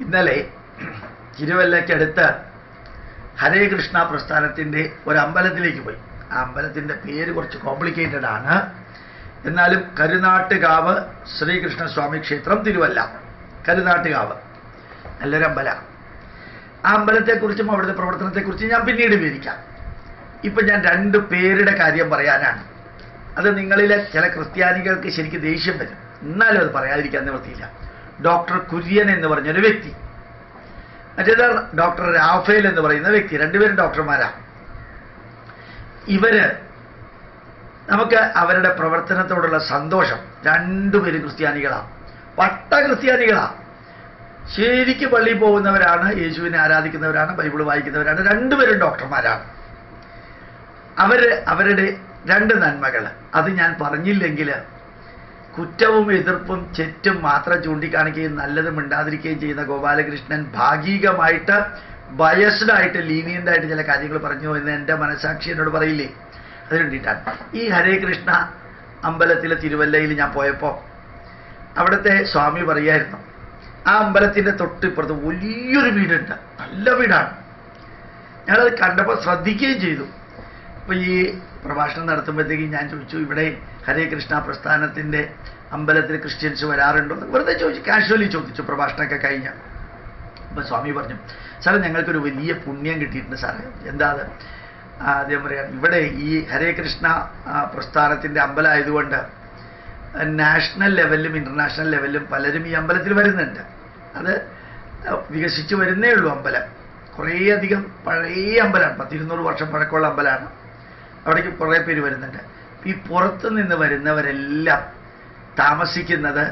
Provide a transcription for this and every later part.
ഇന്നലെ തിരുവല്ലയ്ക്കടുത്ത് ഹരേ കൃഷ്ണ പ്രസ്ഥാനത്തിന്റെ ഒരു അമ്പലത്തിലേക്ക് പോയി. ആ അമ്പലത്തിന്റെ പേര് കുറച്ച് കോംപ്ലിക്കേറ്റഡ് ആണ്. എന്നാലും കരുനാട്ടുകാവ് ശ്രീകൃഷ്ണസ്വാമി ക്ഷേത്രം തിരുവല്ല. കരുനാട്ടുകാവ്. നല്ലൊരു അമ്പല. ആ അമ്പലത്തെക്കുറിച്ചും അവിടുത്തെ പ്രവർത്തനത്തെക്കുറിച്ചും ഞാൻ പിന്നീട് വിവരിക്കാം. ഇപ്പൊ ഞാൻ രണ്ട് പേരുടെ കാര്യം പറയാനാണ്. അത് നിങ്ങളിലെ ചില ക്രിസ്ത്യാനികൾക്ക് ശരിക്കും ദേഷ്യം വരും. എന്നാലും അത് പറയാതിരിക്കാൻ നിവൃത്തിയില്ല. ഡോക്ടർ കുര്യൻ എന്ന് പറഞ്ഞൊരു വ്യക്തി. മറ്റേത് ഡോക്ടർ രാഫേൽ എന്ന് പറയുന്ന വ്യക്തി. രണ്ടുപേരും ഡോക്ടർമാരാ. ഇവർ നമുക്ക് അവരുടെ പ്രവർത്തനത്തോടുള്ള സന്തോഷം. രണ്ടുപേരും ക്രിസ്ത്യാനികളാണ് വട്ട ക്രിസ്ത്യാനികളാണ് ശരിക്ക് പള്ളിയിൽ പോകുന്നവരാണ് യേശുവിനെ ആരാധിക്കുന്നവരാണ് ബൈബിൾ വായിക്കുന്നവരാണ്. രണ്ടുപേരും ഡോക്ടർമാരാണ്. അവർ അവരുടെ രണ്ട് നന്മകൾ അത് ഞാൻ പറഞ്ഞില്ലെങ്കിൽ കുറ്റവും എതിർപ്പും ചെറ്റും മാത്രം ചൂണ്ടിക്കാണിക്കുകയും നല്ലത് മിണ്ടാതിരിക്കുകയും ചെയ്യുന്ന ഗോപാലകൃഷ്ണൻ ഭാഗികമായിട്ട് ബയസ്ഡായിട്ട് ലീനിയന്റായിട്ട് ചില കാര്യങ്ങൾ പറഞ്ഞു എന്ന് എന്റെ മനസാക്ഷി എന്നോട് പറയില്ലേ? അതിന് വേണ്ടിയിട്ടാണ് ഈ ഹരേ കൃഷ്ണ അമ്പലത്തിലെ തിരുവല്ലയിൽ ഞാൻ പോയപ്പോൾ അവിടുത്തെ സ്വാമി പറയായിരുന്നു ആ അമ്പലത്തിന്റെ തൊട്ടിപ്പുറത്ത് വലിയൊരു വീടുണ്ട് നല്ല വീടാണ്. ഞങ്ങളത് കണ്ടപ്പോൾ ശ്രദ്ധിക്കുകയും ചെയ്തു. അപ്പോൾ ഈ പ്രഭാഷണം നടത്തുമ്പോഴത്തേക്കും ഞാൻ ചോദിച്ചു ഇവിടെ ഹരേ കൃഷ്ണ പ്രസ്ഥാനത്തിന്റെ അമ്പലത്തിൽ ക്രിസ്ത്യൻസ് വരാറുണ്ടോ? വെറുതെ ചോദിച്ചു കാഷ്വലി ചോദിച്ചു പ്രഭാഷണമൊക്കെ കഴിഞ്ഞ. അപ്പോൾ സ്വാമി പറഞ്ഞു സാറേ ഞങ്ങൾക്കൊരു വലിയ പുണ്യം കിട്ടിയിട്ടുണ്ട് സാറേ. എന്താ അത്? ആദ്യം പറയാം ഇവിടെ ഈ ഹരേ കൃഷ്ണ പ്രസ്ഥാനത്തിന്റെ അമ്പലമായതുകൊണ്ട് നാഷണൽ ലെവലിലും ഇന്റർനാഷണൽ ലെവലിലും പലരും ഈ അമ്പലത്തിൽ വരുന്നുണ്ട്. അത് വികസിച്ച് വരുന്നേ ഉള്ളൂ അമ്പലം. കുറേയധികം പഴയ അമ്പലമാണ്. പത്തിരുന്നൂറ് വർഷം പഴക്കമുള്ള അമ്പലമാണ്. അവിടേക്ക് കുറേ പേര് വരുന്നുണ്ട്. ഈ പുറത്തു നിന്ന് വരുന്നവരെല്ലാം താമസിക്കുന്നത്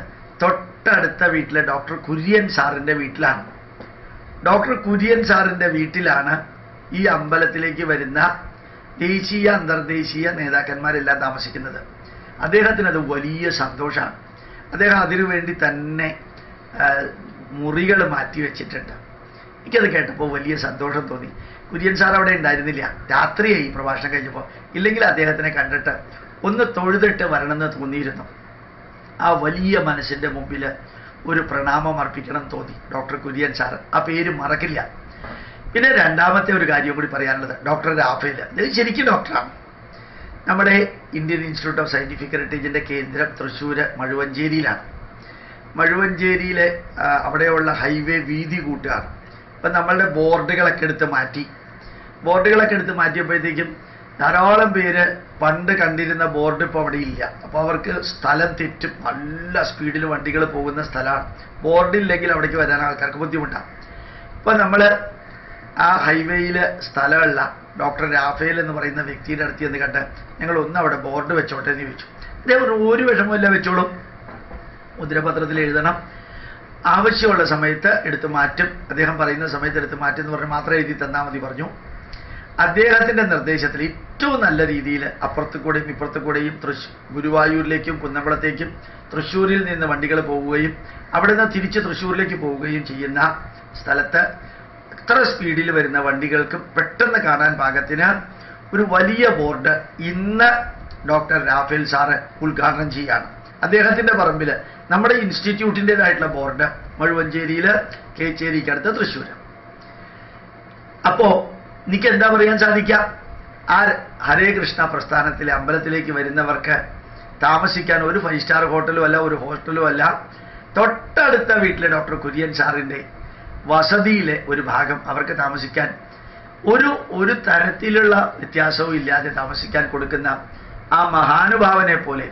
തൊട്ടടുത്ത വീട്ടിലെ ഡോക്ടർ കുര്യൻ സാറിന്റെ വീട്ടിലാണ്. ഡോക്ടർ കുര്യൻ സാറിന്റെ വീട്ടിലാണ് ഈ അമ്പലത്തിലേക്ക് വരുന്ന ദേശീയ അന്തർദേശീയ നേതാക്കന്മാരെല്ലാം താമസിക്കുന്നത്. അദ്ദേഹത്തിന് അത് വലിയ സന്തോഷമാണ്. അദ്ദേഹം അതിനുവേണ്ടി തന്നെ മുറികൾ മാറ്റി വെച്ചിട്ടുണ്ട് എനിക്കത് കേട്ടപ്പോൾ വലിയ സന്തോഷം തോന്നി. കുര്യൻ സാർ അവിടെ ഉണ്ടായിരുന്നില്ല. രാത്രിയായി പ്രഭാഷണം കഴിഞ്ഞപ്പോൾ ഇല്ലെങ്കിൽ അദ്ദേഹത്തിനെ കണ്ടിട്ട് ഒന്ന് തൊഴുതിട്ട് വരണമെന്ന് തോന്നിയിരുന്നു. ആ വലിയ മനസ്സിന്റെ മുമ്പിൽ ഒരു പ്രണാമം അർപ്പിക്കണം തോന്നി ഡോക്ടർ കുര്യൻ സാർ ആ പേര് മറക്കില്ല. പിന്നെ രണ്ടാമത്തെ ഒരു കാര്യം കൂടി പറയാനുള്ളത് ഡോക്ടർ രാഫേൽ. ഇത് ശരിക്കും ഡോക്ടറാണ്. നമ്മുടെ ഇന്ത്യൻ ഇൻസ്റ്റിറ്റ്യൂട്ട് ഓഫ് സയന്റിഫിക് ഹെറിറ്റേജിന്റെ കേന്ദ്രം തൃശ്ശൂർ മഴുവഞ്ചേരിയിലാണ്. മഴുവഞ്ചേരിയിലെ അവിടെയുള്ള ഹൈവേ വീതി കൂട്ടുകയാണ് അപ്പം നമ്മളുടെ ബോർഡുകളൊക്കെ എടുത്ത് മാറ്റി. ബോർഡുകളൊക്കെ എടുത്ത് മാറ്റിയപ്പോഴത്തേക്കും ധാരാളം പേര് പണ്ട് കണ്ടിരുന്ന ബോർഡ് ഇപ്പോൾ അവിടെ ഇല്ല. അപ്പോൾ അവർക്ക് സ്ഥലം തെറ്റും നല്ല സ്പീഡിൽ വണ്ടികൾ പോകുന്ന സ്ഥലമാണ്. ബോർഡില്ലെങ്കിൽ അവിടേക്ക് വരാൻ ആൾക്കാർക്ക് ബുദ്ധിമുട്ടാണ്. ഇപ്പം നമ്മൾ ആ ഹൈവേയിൽ സ്ഥലമുള്ള ഡോക്ടർ രാഫേൽ എന്ന് പറയുന്ന വ്യക്തിയുടെ അടുത്ത് എന്ന് കണ്ട് ഞങ്ങൾ ഒന്ന് അവിടെ ബോർഡ് വെച്ചോട്ടെ എന്ന് ചോദിച്ചു. അദ്ദേഹം ഒരു വിഷമമില്ല വെച്ചോളും. മുദ്രപത്രത്തിൽ എഴുതണം. ആവശ്യമുള്ള സമയത്ത് എടുത്തു മാറ്റും. അദ്ദേഹം പറയുന്ന സമയത്ത് എടുത്തു മാറ്റും എന്ന് പറഞ്ഞ് മാത്രം എഴുതി തന്നാൽ മതി പറഞ്ഞു. അദ്ദേഹത്തിന്റെ നിർദ്ദേശത്തിൽ ഏറ്റവും നല്ല രീതിയിൽ അപ്പുറത്തു കൂടെയും ഇപ്പുറത്തു കൂടെയും തൃശ് ഗുരുവായൂരിലേക്കും കുന്നംകുളത്തേക്കും തൃശ്ശൂരിൽ നിന്ന് വണ്ടികൾ പോവുകയും അവിടെ നിന്ന് തിരിച്ച് തൃശ്ശൂരിലേക്ക് പോവുകയും ചെയ്യുന്ന സ്ഥലത്ത് എത്ര സ്പീഡിൽ വരുന്ന വണ്ടികൾക്ക് പെട്ടെന്ന് കാണാൻ പാകത്തിന് ഒരു വലിയ ബോർഡ് ഇന്ന് ഡോക്ടർ രാഫേൽ സാറ് ഉദ്ഘാടനം ചെയ്യാണ്. അദ്ദേഹത്തിന്റെ പറമ്പിൽ നമ്മുടെ ഇൻസ്റ്റിറ്റ്യൂട്ടിന്റെതായിട്ടുള്ള ബോർഡ് മഴുവഞ്ചേരിയിൽ കേച്ചേരിക്കടുത്ത് തൃശ്ശൂര്. അപ്പോ എനിക്ക് എന്താ പറയാൻ സാധിക്കാം? ആ ഹരേ കൃഷ്ണ പ്രസ്ഥാനത്തിലെ അമ്പലത്തിലേക്ക് വരുന്നവർക്ക് താമസിക്കാൻ ഒരു ഫൈവ് സ്റ്റാർ ഹോട്ടലും അല്ല ഒരു ഹോസ്റ്റലും അല്ല തൊട്ടടുത്ത വീട്ടിലെ ഡോക്ടർ കുര്യൻ സാറിന്റെ വസതിയിലെ ഒരു ഭാഗം അവർക്ക് താമസിക്കാൻ ഒരു ഒരു തരത്തിലുള്ള വ്യത്യാസവും ഇല്ലാതെ താമസിക്കാൻ കൊടുക്കുന്ന ആ മഹാനുഭാവനെ പോലെ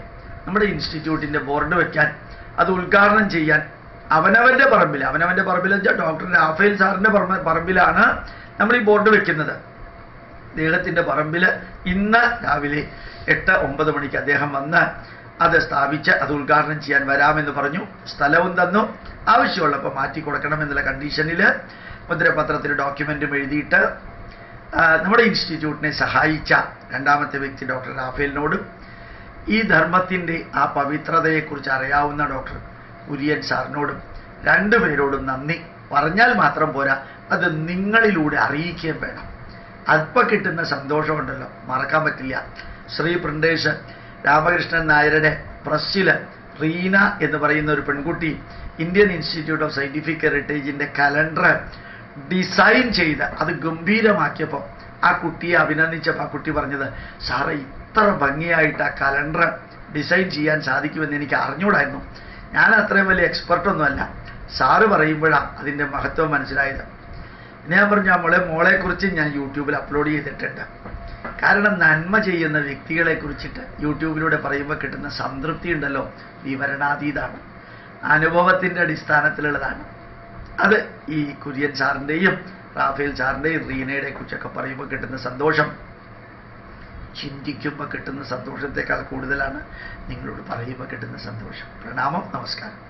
നമ്മുടെ ഇൻസ്റ്റിറ്റ്യൂട്ടിന്റെ ബോർഡ് വെക്കാൻ അത് ഉദ്ഘാടനം ചെയ്യാൻ അവനവന്റെ പറമ്പിൽ അവനവന്റെ പറമ്പിൽ വെച്ചാൽ ഡോക്ടർ രാഫേൽ സാറിന്റെ പറമ്പ പറമ്പിലാണ് നമ്മൾ ഈ ബോർഡ് വെക്കുന്നത്. അദ്ദേഹത്തിന്റെ പറമ്പിൽ ഇന്ന് രാവിലെ എട്ട് ഒമ്പത് മണിക്ക് അദ്ദേഹം വന്ന് അത് സ്ഥാപിച്ച് അത് ഉദ്ഘാടനം ചെയ്യാൻ വരാമെന്ന് പറഞ്ഞു. സ്ഥലവും തന്നു. ആവശ്യമുള്ളപ്പോൾ മാറ്റി കൊടുക്കണമെന്നുള്ള കണ്ടീഷനിൽ മുദ്രപത്രത്തിൽ ഡോക്യുമെന്റും എഴുതിയിട്ട് നമ്മുടെ ഇൻസ്റ്റിറ്റ്യൂട്ടിനെ സഹായിച്ച രണ്ടാമത്തെ വ്യക്തി ഡോക്ടർ റാഫേലിനോടും ഈ ധർമ്മത്തിന്റെ ആ പവിത്രതയെക്കുറിച്ച് അറിയാവുന്ന ഡോക്ടർ കുര്യൻ സാറിനോടും രണ്ടു പേരോടും നന്ദി. പറഞ്ഞാൽ മാത്രം പോരാ അത് നിങ്ങളിലൂടെ അറിയിക്കുകയും വേണം. അല്പം കിട്ടുന്ന സന്തോഷമുണ്ടല്ലോ മറക്കാൻ പറ്റില്ല. ശ്രീ പ്രിൻഡേഷ് രാമകൃഷ്ണൻ നായരുടെ പ്രസ്സിൽ റീന എന്ന് പറയുന്ന ഒരു പെൺകുട്ടി ഇന്ത്യൻ ഇൻസ്റ്റിറ്റ്യൂട്ട് ഓഫ് സയന്റിഫിക് ഹെറിറ്റേജിന്റെ കലണ്ടർ ഡിസൈൻ ചെയ്ത് അത് ഗംഭീരമാക്കിയപ്പോൾ ആ കുട്ടിയെ അഭിനന്ദിച്ചപ്പോൾ ആ കുട്ടി പറഞ്ഞത് സാറേ ഇത്ര ഭംഗിയായിട്ട് ആ കലണ്ടർ ഡിസൈൻ ചെയ്യാൻ സാധിക്കുമെന്ന് എനിക്ക് അറിഞ്ഞൂടായിരുന്നു. ഞാൻ അത്രയും വലിയ എക്സ്പെർട്ടൊന്നുമല്ല സാറ് പറയുമ്പോഴാണ് അതിന്റെ മഹത്വം മനസ്സിലായത്. ഞാൻ പറഞ്ഞു മോളെ മോളെക്കുറിച്ച് ഞാൻ യൂട്യൂബിൽ അപ്ലോഡ് ചെയ്തിട്ടുണ്ട്. കാരണം നന്മ ചെയ്യുന്ന വ്യക്തികളെ കുറിച്ചിട്ട് യൂട്യൂബിലൂടെ പറയുമ്പോൾ കിട്ടുന്ന സംതൃപ്തി ഉണ്ടല്ലോ വിവരണാതീതാണ്. അനുഭവത്തിന്റെ അടിസ്ഥാനത്തിലുള്ളതാണ്. അത് ഈ കുര്യൻ സാറിന്റെയും റാഫേൽ സാറിന്റെയും റീനയുടെ കുറിച്ചൊക്കെ പറയുമ്പോൾ കിട്ടുന്ന സന്തോഷം. ചിന്തിക്കുമ്പോൾ കിട്ടുന്ന സന്തോഷത്തെക്കാൾ കൂടുതലാണ് നിങ്ങളോട് പറയുമ്പോൾ കിട്ടുന്ന സന്തോഷം. പ്രണാമം നമസ്കാരം.